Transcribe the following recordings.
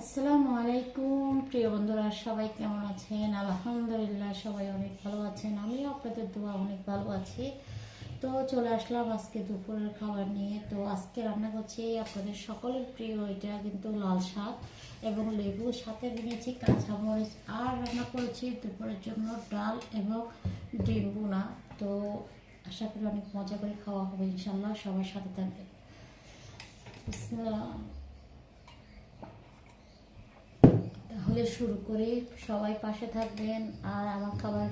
আসসালামু আলাইকুম, প্রিয় বন্ধুরা, সবাই কেমন আছেন? আলহামদুলিল্লাহ, সবাই অনেক ভালো আছেন। আমিও আপনাদের দোয়া অনেক ভালো আছি। তো চলে আসলাম আজকে দুপুরের খাবার নিয়ে। তো আজকে রান্না করছি আপনাদের সকলের প্রিয়, এটা কিন্তু লাল শাক এবং লেবু। সাথে নিয়েছি কাঁচামরিচ। আর রান্না করেছি দুপুরের জন্য ডাল এবং ডিম বোনা তো আশা করি অনেক মজা করে খাওয়া হবে ইনশাল্লাহ সবার সাথে থাকবে তাহলে শুরু করে সবাই পাশে থাকবেন আর আমার খাবার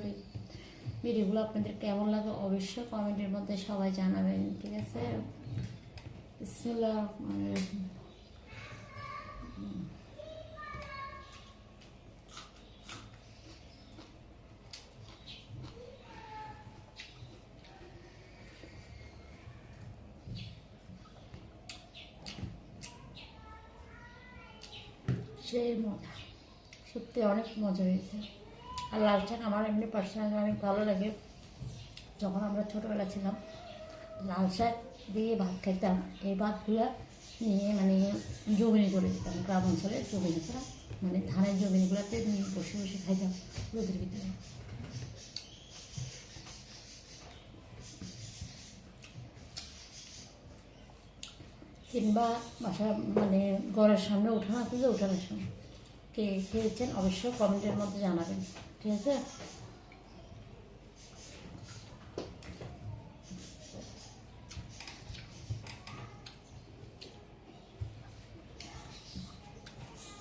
ভিডিওগুলো আপনাদের কেমন লাগে অবশ্যই কমেন্টের মধ্যে সবাই জানাবেন, ঠিক আছে। সেই মজা সত্যি অনেক মজা হয়েছে। আর লাল শাক আমার এমনি পার্সোনালি অনেক ভালো লাগে। যখন আমরা ছোটোবেলা ছিলাম, লাল শাক দিয়ে ভাত খেতাম এই ভাতগুলো নিয়ে মানে জমিনি করে দিতাম গ্রাম অঞ্চলে জমিনি ছাড়া মানে ধানের জমিনিগুলোতে নিয়ে বসে বসে খাইতাম রোদের ভিতরে। কিংবা বাসা মানে ঘরের সামনে উঠান আছে যে উঠানের সামনে কে খেয়েছেন অবশ্যই কমেন্টের মধ্যে জানাবেন। ঠিক আছে?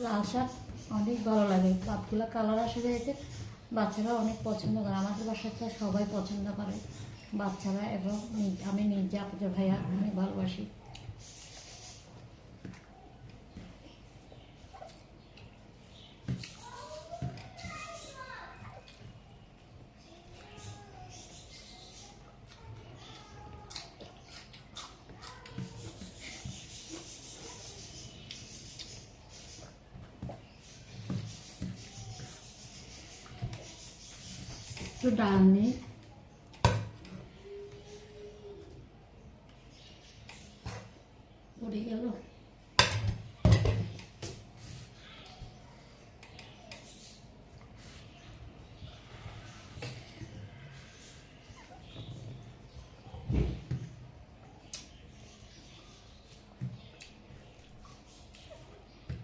লাল শাক অনেক ভালো লাগে। ভাতগুলো কালার আসে যাইতে বাচ্চারা অনেক পছন্দ করে। আমাদের বাসাতে সবাই পছন্দ করে। বাচ্চারা এবং আমি নিজে আপনাদের ভাইয়া অনেক ভালোবাসি। একটু ডাল নিই। পড়ে গেল।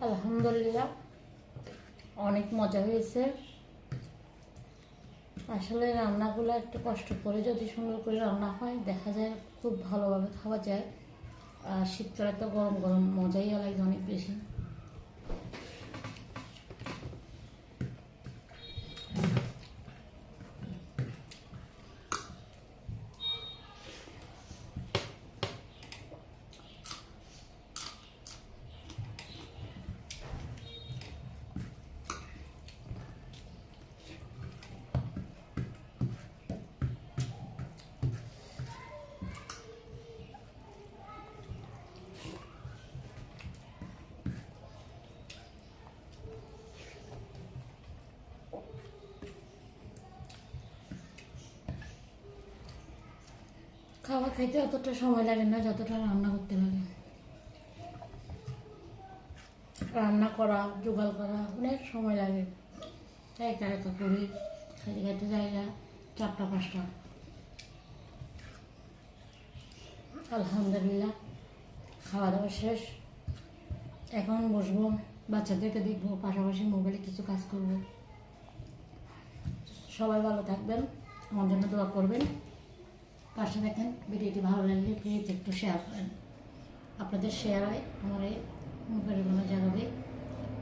আলহামদুলিল্লাহ। অনেক মজা হয়েছে। আসলে রান্নাগুলো একটু কষ্ট করে যদি সুন্দর করে রান্না হয়, দেখা যায় খুব ভালোভাবে খাওয়া যায়। আর শীতকালে তো গরম গরম মজাই আলাদা অনেক বেশি। খাওয়া খাইতে অতটা সময় লাগে না, যতটা রান্না করতে লাগে। রান্না করা, জোগাড় করা, অনেক সময় লাগে। তাই একা একা করি খাইতে খাইতে জায়গা, চারটা, পাঁচটা। আলহামদুলিল্লাহ খাওয়া দাওয়া শেষ। এখন বসবো, বাচ্চাদেরকে দেখব, পাশাপাশি মোবাইলে কিছু কাজ করব। সবাই ভালো থাকবেন, আমার জন্য দোয়া করবেন। পাশে দেখেন, ভিডিওটি ভালো লাগলে প্লিজ একটু শেয়ার করেন। আপনাদের শেয়ারে আমার অনুপ্রেরণা জাগাবে,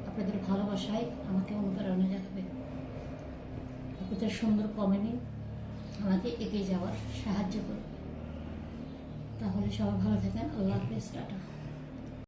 আপনাদের ভালোবাসায় আমাকে অনুপ্রেরণা জাগাবে। আপনাদের সুন্দর কমেনি আমাকে এগিয়ে যাওয়ার সাহায্য করবে। তাহলে সবাই ভালো থাকেন, আল্লাহ হাফিজ, টাটা।